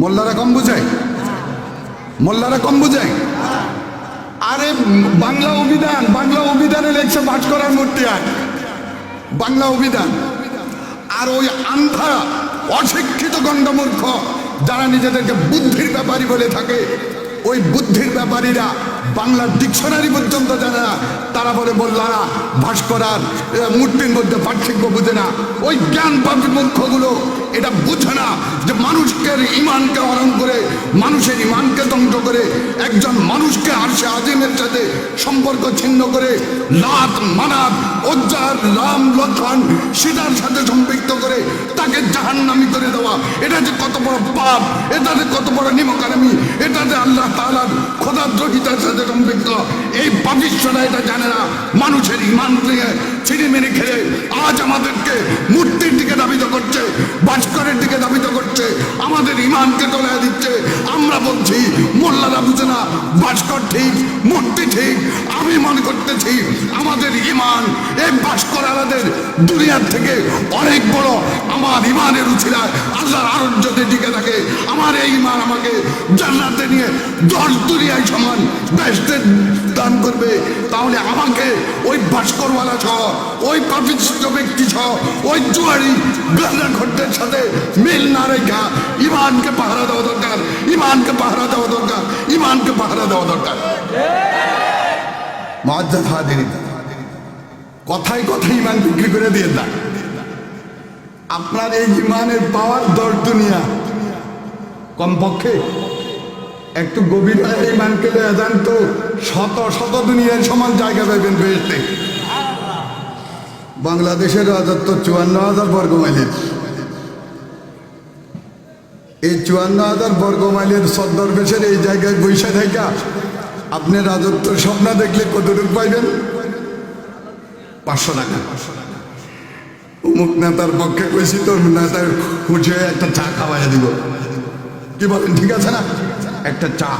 মোল্লারা কম বুঝায়? মোল্লারা কম বুঝায়? আরে বাংলা অভিধান, বাংলা অভিধানে লেখছে পাঠ করার মূর্তি আর বাংলা অভিধান। আর ওই আন্ধা অশিক্ষিত গণ্ডমূর্খ, যারা নিজেদেরকে বুদ্ধির ব্যাপারী বলে থাকে, ওই বুদ্ধির ব্যাপারীরা বাংলার ডিকশনারি পর্যন্ত জানে না। তারা বলে বললারা ভাস্করার মূর্তির মধ্যে পার্থক্য বুঝে না। ওই জ্ঞান পাপি মুখ্যগুলো এটা বুঝে না। যে মানুষকে ইমানকে হরণ করে, মানুষের ইমানকে ধ্বংস করে, একজন মানুষকে আরশে আজিমের সাথে সম্পর্ক ছিন্ন করে, লাত মানাত ওজ্জার রাম লক্ষণ সীতার সাথে সম্পৃক্ত করে তাকে জাহান্নামি করে দেওয়া। এটা যে কত বড় পাপ, এটা যে কত বড় নিমকারামি, এটা যে আল্লাহ তাআলার খোদাদ্রোহিতার সাথে সম্পৃক্ত। এই পাপিষ্ঠরা এটা জানে না। মানুষের ইমান থেকে ছিঁড়ে মেরে খেলে আজ আমাদেরকে মূর্তির দিকে দাবিত করছে, ভাস্করের দিকে আমাদের ইমানকে তোলা দিচ্ছে। আমরা বলছি মোল্লারা বুঝে না, ভাস্কর ঠিক মূর্তি ঠিক, আমি মনে করতেছি আমাদের ইমান এই ভাস্কর আলাদের দুনিয়ার থেকে অনেক বড় আমার ইমানের উচিরা আল্লাহর আরোগ্যতে টিকে থাকে। আমার এই ইমান আমাকে জান্নাতে নিয়ে দশ দুনিয়ায় সমান বেস্টের দান করবে। তাহলে আমাকে ওই ভাস্করওয়ালা সহ, ওই পাপিষ্ট ব্যক্তি সহ, ওই জুয়ারি গান্না ঘট্টের সাথে মিল না রেখা ইমানকে পাহারা দেওয়া দরকার। ইমানকে পাহারা দেওয়া দরকার, ইমানকে পাহারা দেওয়া দরকার। মহাজ্জাদ হাজিরি কথায় কথায় ইমান বিক্রি করে দিয়ে দেন। আপনার এই ইমানের পাওয়ার দশ দুনিয়া। কমপক্ষে একটু গভীর হয়ে ইমানকে যান তো শত শত দুনিয়ার সমান জায়গা পাইবেন বেসতে বাংলাদেশের রাজত্ব চুয়ান্ন হাজার বর্গ মাইলের এই চুয়ান্ন হাজার বর্গ মাইলের সদ্দর বেশের এই জায়গায় বৈশা থাকা আপনি রাজত্ব স্বপ্ন দেখলে কতটুকু পাইবেন? পাঁচশো টাকা। অমুক নেতার পক্ষে কইছি, তোর নেতার খুশি হয়ে একটা চা খাওয়াই দিব। কি বলেন, ঠিক আছে না? একটা চা।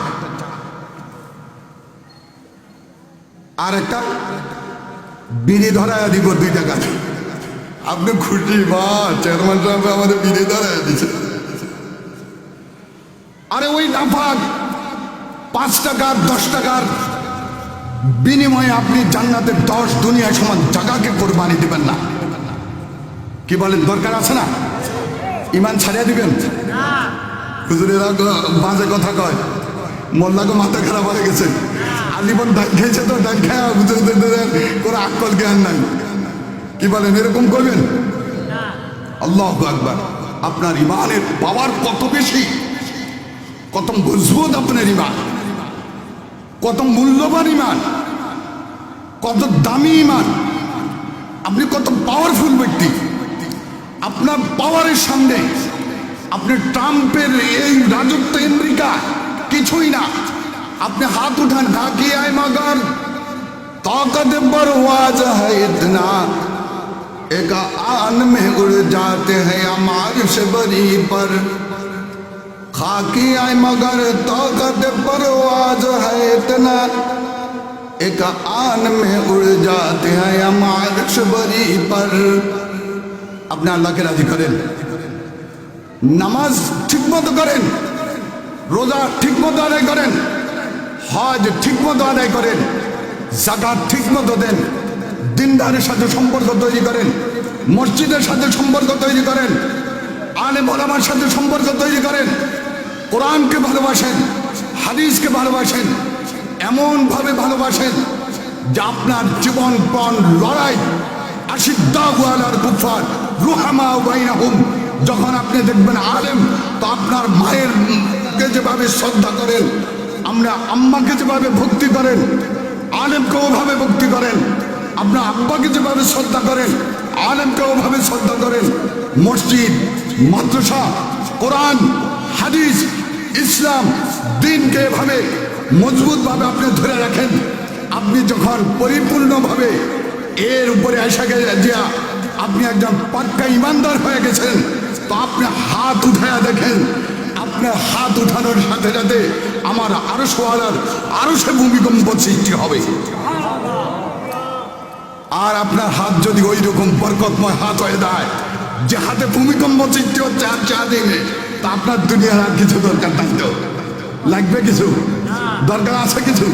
আর একটা বিড়ি ধরায় দিব দুই টাকা। আপনি খুশি বা চেয়ারম্যান সাহেব আমাদের বিড়ি ধরায় দিছে আরে ওই নাফাক পাঁচ টাকার, দশ টাকার। বিনিময়ে আপনি জান্নাতের দশ দুনিয়ায় সমান জায়গাকে কোরবানি দিবেন না। কি বলেন, দরকার আছে না? ইমান ছাড়িয়ে দিবেন? হুজুরেরা বাজে কথা কয়। মোল্লাকে মাথা খারাপ হয়ে গেছে। আজীবন ডান খেয়েছে তো ডান খায়, হুজুরদের কোনো আকল জ্ঞান নাই। কি বলেন, এরকম করবেন? আল্লাহ আকবার। আপনার ইমানের পাওয়ার কত বেশি? কত মজবুত আপনার ইমান কত মূল্যবান ইমান কত দামি ইমান আপনি কত পাওয়ারফুল ব্যক্তি আপনার পাওয়ারের সামনে আপনি ট্রাম্পের এই রাজত্ব আমেরিকা কিছুই না আপনি হাত উঠান ঢাকি আয় মগর ताकत बरवाज है इतना एक आन में उड़ जाते हैं अमार से बरी पर खाकी आए मगर ताकत परवाज है इतना एक आन में उड़ जाते हैं अमार से बरी पर আপনি আল্লাহকে রাজি করেন নামাজ ঠিকমতো করেন রোজা ঠিকমতো আদায় করেন হজ ঠিকমতো আদায় করেন জাকাত ঠিকমতো দেন দিনদারের সাথে সম্পর্ক তৈরি করেন মসজিদের সাথে সম্পর্ক তৈরি করেন আলে মোলামার সাথে সম্পর্ক তৈরি করেন, কোরআনকে ভালোবাসেন, হাদিসকে ভালোবাসেন, এমনভাবে ভালোবাসেন যে আপনার জীবন পণ লড়াই যখন আপনি দেখবেন আলেম, তো আপনার মায়ের যেভাবে শ্রদ্ধা করেন, আমরা আম্মাকে যেভাবে ভক্তি করেন, আলেমকে ওভাবে ভক্তি করেন, আপনার আব্বাকে যেভাবে শ্রদ্ধা করেন, আলেমকে ওভাবে শ্রদ্ধা করেন, মসজিদ মাদ্রাসা, কোরআন, হাদিস, ইসলাম দিনকে এভাবে মজবুতভাবে আপনি ধরে রাখেন। আপনি যখন পরিপূর্ণভাবে এর উপরে গেলে যে আপনি একজন পাক্কা ইমানদার হয়ে গেছেন। তো আপনি হাত উঠায়া দেখেন, আপনার হাত উঠানোর সাথে সাথে আমার আরও সোয়ালার আরও সে ভূমিকম্প সৃষ্টি হবে। আর আপনার হাত যদি ওই রকম বরকতময় হাত হয়ে যায় যে হাতে ভূমিকম্প চিত্র হচ্ছে আর চা দিনে তা আপনার দুনিয়ার আর কিছু দরকার থাকতো লাগবে কিছু? দরকার আছে কিছু?